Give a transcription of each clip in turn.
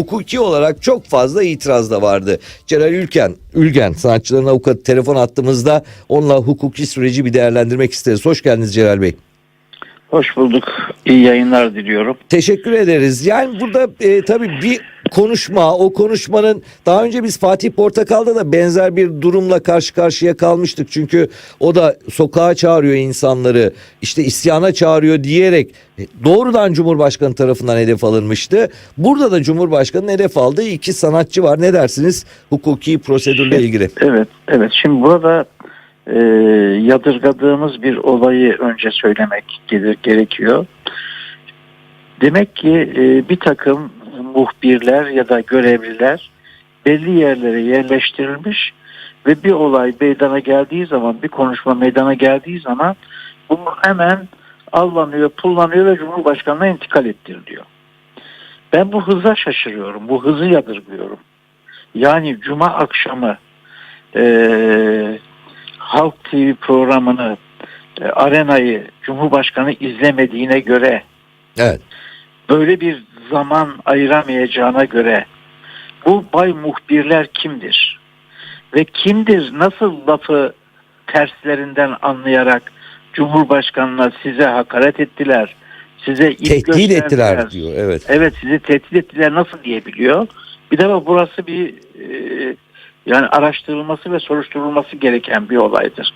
Hukuki olarak çok fazla itiraz da vardı. Celal Ülken, Ülgen sanatçıların avukatı telefon attığımızda onunla hukuki süreci bir değerlendirmek isteriz. Hoş geldiniz Celal Bey. Hoş bulduk. İyi yayınlar diliyorum. Teşekkür ederiz. Yani burada e, tabii bir konuşma, o konuşmanın daha önce biz Fatih Portakal'da da benzer bir durumla karşı karşıya kalmıştık. Çünkü o da sokağa çağırıyor insanları, işte isyana çağırıyor diyerek e, doğrudan Cumhurbaşkanı tarafından hedef alınmıştı. Burada da Cumhurbaşkanı'nın hedef aldığı iki sanatçı var. Ne dersiniz hukuki prosedürle ilgili? Evet, evet. Şimdi burada e, yadırgadığımız bir olayı önce söylemek gerekiyor. Demek ki e, bir takım muhbirler ya da görevliler belli yerlere yerleştirilmiş ve bir olay meydana geldiği zaman, bir konuşma meydana geldiği zaman bu hemen allanıyor, pullanıyor ve Cumhurbaşkanı'na intikal ettiriliyor. Ben bu hıza şaşırıyorum, bu hızı yadırgıyorum. Yani cuma akşamı e, Halk TV programını, e, Arena'yı Cumhurbaşkanı izlemediğine göre, Evet. böyle bir zaman ayıramayacağına göre bu bay muhbirler kimdir? Ve kimdir nasıl lafı terslerinden anlayarak Cumhurbaşkanına size hakaret ettiler, size Tehdit ettiler diyor. Evet. Evet sizi tehdit ettiler nasıl diyebiliyor? Bir de bak burası bir e, yani araştırılması ve soruşturulması gereken bir olaydır.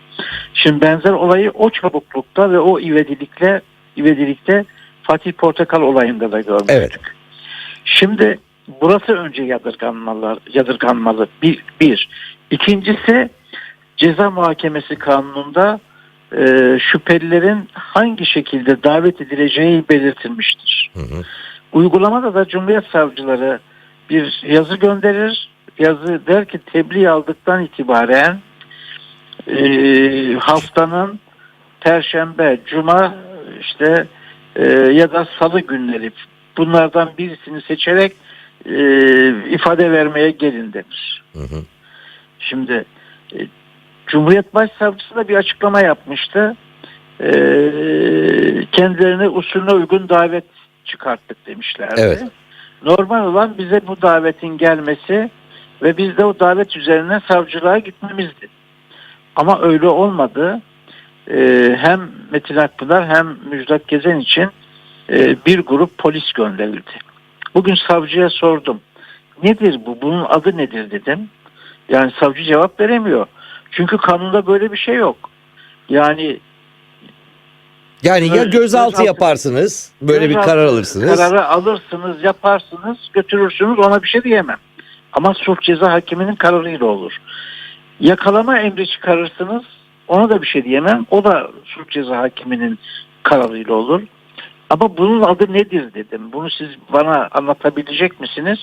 Şimdi benzer olayı o çabuklukta ve o ivedilikle ivedilikte Fatih Portakal olayında da görmüştük. Evet. Şimdi burası önce yadırganmalı, yadırganmalı. Bir, bir. İkincisi ceza muhakemesi kanununda e, şüphelilerin hangi şekilde davet edileceği belirtilmiştir. Hı hı. Uygulamada da Cumhuriyet Savcıları bir yazı gönderir. Yazı der ki tebliğ aldıktan itibaren e, haftanın Perşembe, Cuma işte e, ya da Salı günleri bunlardan birisini seçerek e, ifade vermeye gelin denir. Hı hı. Şimdi e, Cumhuriyet Başsavcısı da bir açıklama yapmıştı. E, kendilerine usulüne uygun davet çıkarttık demişlerdi. Evet. Normal olan bize bu davetin gelmesi ve biz de o davet üzerine savcılığa gitmemizdi. Ama öyle olmadı. E, hem Metin Akpınar hem Müjdat Gezen için e, bir grup polis gönderildi. Bugün savcıya sordum. Nedir bu? Bunun adı nedir dedim. Yani savcı cevap veremiyor. Çünkü kanunda böyle bir şey yok. Yani Yani ya Göz- gözaltı gözaltı- yaparsınız, böyle bir gözaltı karar alırsınız. Kararı alırsınız, yaparsınız, götürürsünüz ona bir şey diyemem. Ama suç ceza hakiminin kararıyla olur. Yakalama emri çıkarırsınız ona da bir şey diyemem. O da suç ceza hakiminin kararıyla olur. Ama bunun adı nedir dedim. Bunu siz bana anlatabilecek misiniz?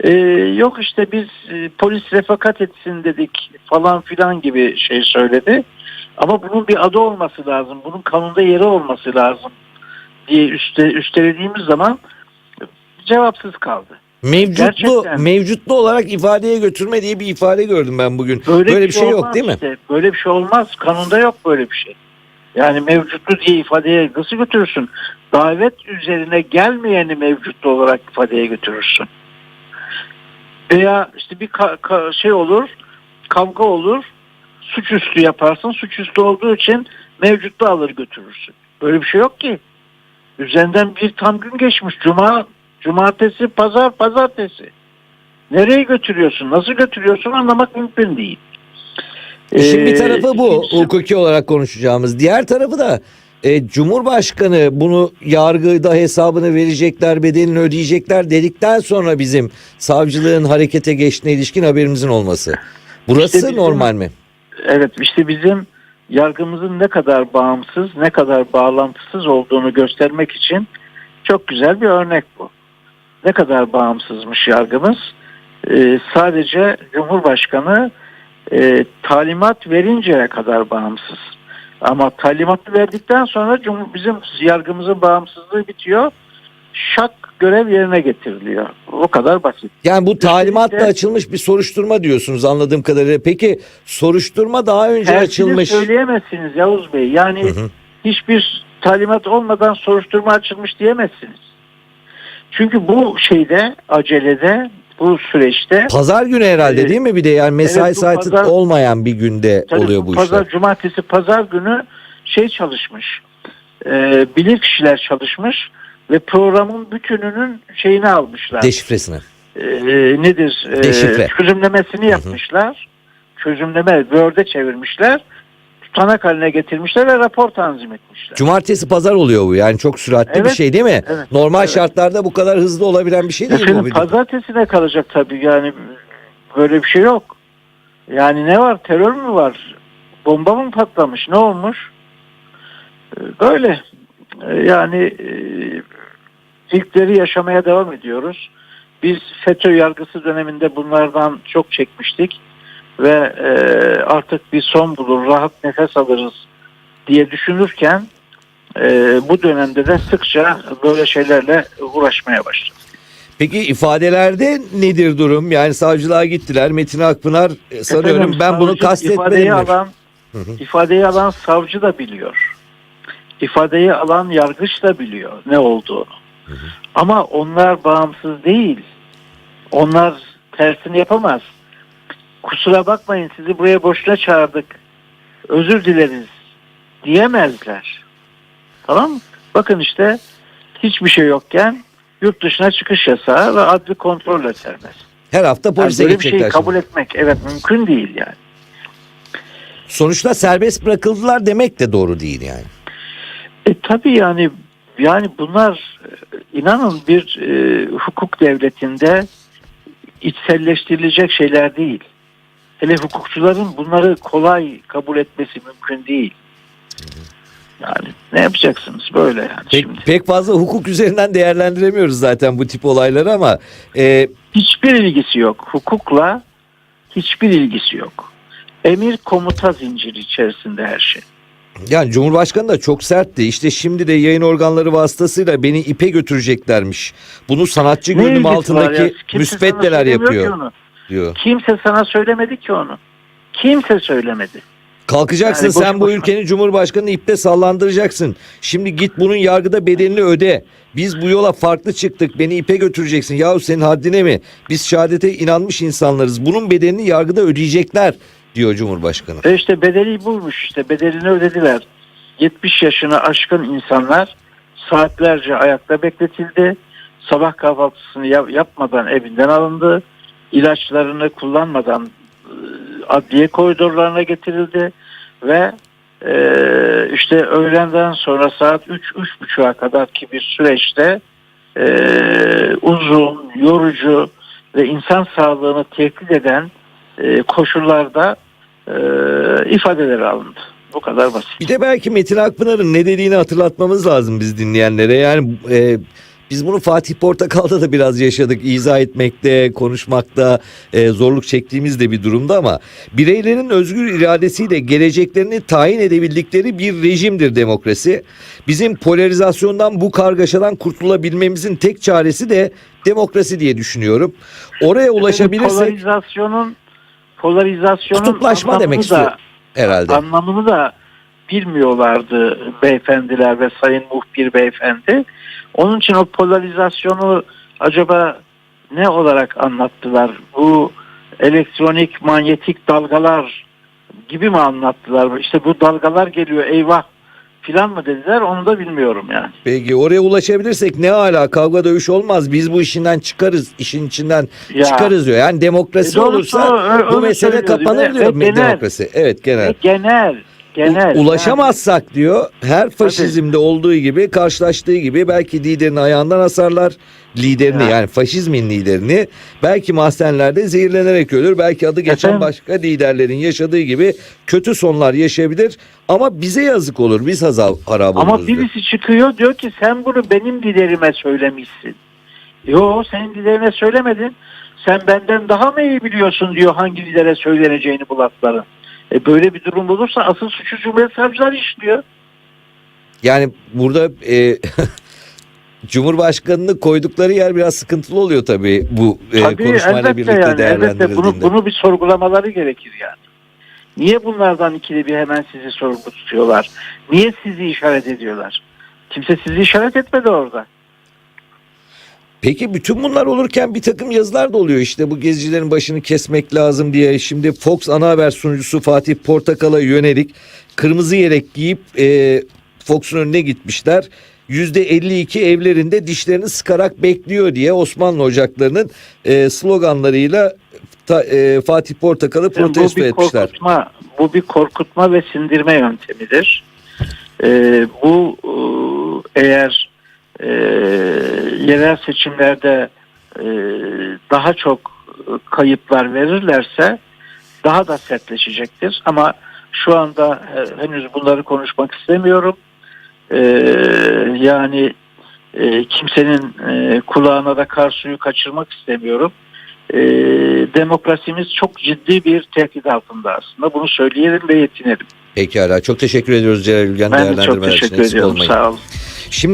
Ee, yok işte biz e, polis refakat etsin dedik falan filan gibi şey söyledi. Ama bunun bir adı olması lazım. Bunun kanunda yeri olması lazım diye üste, üstelediğimiz zaman cevapsız kaldı. Mevcutlu Gerçekten. mevcutlu olarak ifadeye götürme diye bir ifade gördüm ben bugün. Böyle, Böyle, bir şey yok olmaz değil mi? işte. Böyle bir şey olmaz. Kanunda yok böyle bir şey. Yani mevcutlu diye ifadeye nasıl götürürsün? Davet üzerine gelmeyeni mevcutlu olarak ifadeye götürürsün. Veya işte bir ka- ka- şey olur, kavga olur, suçüstü yaparsın. Suçüstü olduğu için mevcutlu alır götürürsün. Böyle bir şey yok ki. Üzerinden bir tam gün geçmiş. Cuma, cumartesi, pazar, pazartesi. Nereye götürüyorsun? Nasıl götürüyorsun anlamak mümkün değil. İşin bir Ee, tarafı bu ikincisi- hukuki olarak konuşacağımız. Diğer tarafı da e, Cumhurbaşkanı bunu yargıda hesabını verecekler, bedelini ödeyecekler dedikten sonra bizim savcılığın harekete geçtiğine ilişkin haberimizin olması. Burası İşte bizim- normal mi? Evet işte bizim yargımızın ne kadar bağımsız, ne kadar bağlantısız olduğunu göstermek için çok güzel bir örnek bu. Ne kadar bağımsızmış yargımız. Ee, sadece Cumhurbaşkanı e, talimat verinceye kadar bağımsız. Ama talimatı verdikten sonra Cumhur, bizim yargımızın bağımsızlığı bitiyor. Şak görev yerine getiriliyor. O kadar basit. Yani bu talimatla açılmış bir soruşturma diyorsunuz anladığım kadarıyla. Peki soruşturma daha önce açılmış. söyleyemezsiniz Yavuz Bey. Yani Hı hı. hiçbir talimat olmadan soruşturma açılmış diyemezsiniz. Çünkü bu şeyde acelede bu süreçte Pazar günü herhalde Evet. değil mi bir de yani mesai Evet, bu saati pazar- olmayan bir günde tabii oluyor bu pazar, işler. cumartesi pazar günü şey çalışmış. E, bilir kişiler çalışmış ve programın bütününün şeyini almışlar. Deşifresine. e, nedir? E, Deşifre. çözümlemesini hı. yapmışlar. Çözümleme Word'e çevirmişler. Tutanak haline getirmişler ve rapor tanzim etmişler. Cumartesi pazar oluyor bu yani çok süratli bir Evet, şey değil mi? evet, Normal evet. şartlarda bu kadar hızlı olabilen bir şey değil bu. Efendim bir- pazartesine kalacak tabii yani böyle bir şey yok. Yani ne var? Terör mü var? Bomba mı patlamış? Ne olmuş? Ee, Böyle. Ee, Yani e, ilkleri yaşamaya devam ediyoruz. Biz FETÖ yargısı döneminde bunlardan çok çekmiştik ve e, artık bir son bulur, rahat nefes alırız diye düşünürken e, bu dönemde de sıkça böyle şeylerle uğraşmaya başladık. Peki ifadelerde nedir durum? Yani savcılığa gittiler. Metin Akpınar e, sanıyorum Efendim, ben bunu kastetmedim. alan, Hı hı. ifadeyi alan savcı da biliyor. İfadeyi alan yargıç da biliyor ne olduğunu. Ama onlar bağımsız değil. Onlar tersini yapamaz. Kusura bakmayın sizi buraya boşuna çağırdık. Özür dileriz diyemezler. Tamam mı? Bakın işte hiçbir şey yokken yurt dışına çıkış yasağı ve adli kontrolle serbest. Her hafta Yani polise böyle bir şeyi gidecekler. kabul etmek evet mümkün değil yani. Sonuçta serbest bırakıldılar demek de doğru değil yani. E tabii yani yani bunlar e, inanın bir e, hukuk devletinde içselleştirilecek şeyler değil. Hele hukukçuların bunları kolay kabul etmesi mümkün değil. Yani ne yapacaksınız böyle yani Pek, şimdi. pek fazla hukuk üzerinden değerlendiremiyoruz zaten bu tip olayları ama e, Hiçbir ilgisi yok. Hukukla hiçbir ilgisi yok. Emir komuta zinciri içerisinde her şey. yani Cumhurbaşkanı da çok sertti. İşte şimdi de yayın organları vasıtasıyla beni ipe götüreceklermiş. Bunu sanatçı var altındaki ya? Kimse sana müsveddeler söylemiyor ki yapıyor onu. Diyor. Kimse sana söylemedi ki onu. Kimse söylemedi. Kalkacaksın Yani sen bu boşuna. ülkenin cumhurbaşkanını ipte sallandıracaksın. Şimdi git bunun yargıda bedelini öde. Biz bu yola farklı çıktık. Beni ipe götüreceksin. Yahu senin haddine mi? Biz şehadete inanmış insanlarız. Bunun bedelini yargıda ödeyecekler diyor Cumhurbaşkanı. E işte bedeli bulmuş işte bedelini ödediler. 70 yaşını aşkın insanlar saatlerce ayakta bekletildi. Sabah kahvaltısını yap- yapmadan evinden alındı. İlaçlarını kullanmadan e, adliye koridorlarına getirildi ve e, işte öğlenden sonra saat 3 3.30'a kadar ki bir süreçte e, uzun, yorucu ve insan sağlığını tehdit eden e, koşullarda e, ifadeleri alındı. Bu kadar basit. Bir de belki Metin Akpınar'ın ne dediğini hatırlatmamız lazım biz dinleyenlere. Yani e, biz bunu Fatih Portakal'da da biraz yaşadık. İzah etmekte, konuşmakta e, zorluk çektiğimiz de bir durumda ama bireylerin özgür iradesiyle geleceklerini tayin edebildikleri bir rejimdir demokrasi. Bizim polarizasyondan bu kargaşadan kurtulabilmemizin tek çaresi de demokrasi diye düşünüyorum. Oraya ulaşabilirsek polarizasyonun polarizasyonun Kutuplaşma demek istiyor herhalde. Anlamını da bilmiyorlardı beyefendiler ve sayın muhbir beyefendi. Onun için o polarizasyonu acaba ne olarak anlattılar? Bu elektronik manyetik dalgalar gibi mi anlattılar? İşte bu dalgalar geliyor eyvah filan mı dediler onu da bilmiyorum yani. Peki oraya ulaşabilirsek ne hala kavga dövüş olmaz. Biz bu işinden çıkarız, işin içinden Ya. çıkarız diyor. Yani demokrasi E doğrusu olursa ö- bu mesele kapanır diyor ve genel. demokrasi. Evet genel. Genel genel. Ulaşamazsak diyor her faşizmde olduğu gibi karşılaştığı gibi belki liderin ayağından asarlar liderini Ya. yani faşizmin liderini belki mahzenlerde zehirlenerek ölür belki adı geçen Efendim? başka liderlerin yaşadığı gibi kötü sonlar yaşayabilir ama bize yazık olur biz hazal harap Ama oluruz diyor. birisi çıkıyor diyor ki sen bunu benim liderime söylemişsin. Yo senin liderine söylemedin. Sen benden daha mı iyi biliyorsun diyor hangi lidere söyleneceğini bu lafların. E böyle bir durum olursa asıl suçu Cumhuriyet Savcıları işliyor. Yani burada e, Cumhurbaşkanını koydukları yer biraz sıkıntılı oluyor tabii bu e, Tabii konuşmayla birlikte yani değerlendirildiğinde. bunu, bunu bir sorgulamaları gerekir yani. Niye bunlardan ikili bir hemen sizi sorgu tutuyorlar? Niye sizi işaret ediyorlar? Kimse sizi işaret etmedi orada. Peki bütün bunlar olurken bir takım yazılar da oluyor işte bu gezicilerin başını kesmek lazım diye. Şimdi Fox ana haber sunucusu Fatih Portakal'a yönelik kırmızı yelek giyip e, Fox'un önüne gitmişler. %52 evlerinde dişlerini sıkarak bekliyor diye Osmanlı ocaklarının e, sloganlarıyla ta- e, Fatih Portakal'ı protesto bu bir etmişler. korkutma, bu bir korkutma ve sindirme yöntemidir. Ee, bu e, eğer e, yerel seçimlerde e, daha çok kayıplar verirlerse daha da sertleşecektir. Ama şu anda e, henüz bunları konuşmak istemiyorum. Ee, yani e, kimsenin e, kulağına da kar suyu kaçırmak istemiyorum. E, demokrasimiz çok ciddi bir tehdit altında aslında. Bunu söyleyelim ve yetinelim. Pekala çok teşekkür ediyoruz Celal Ülgen Ben de çok teşekkür ediyorum. Sağ olun. Şimdi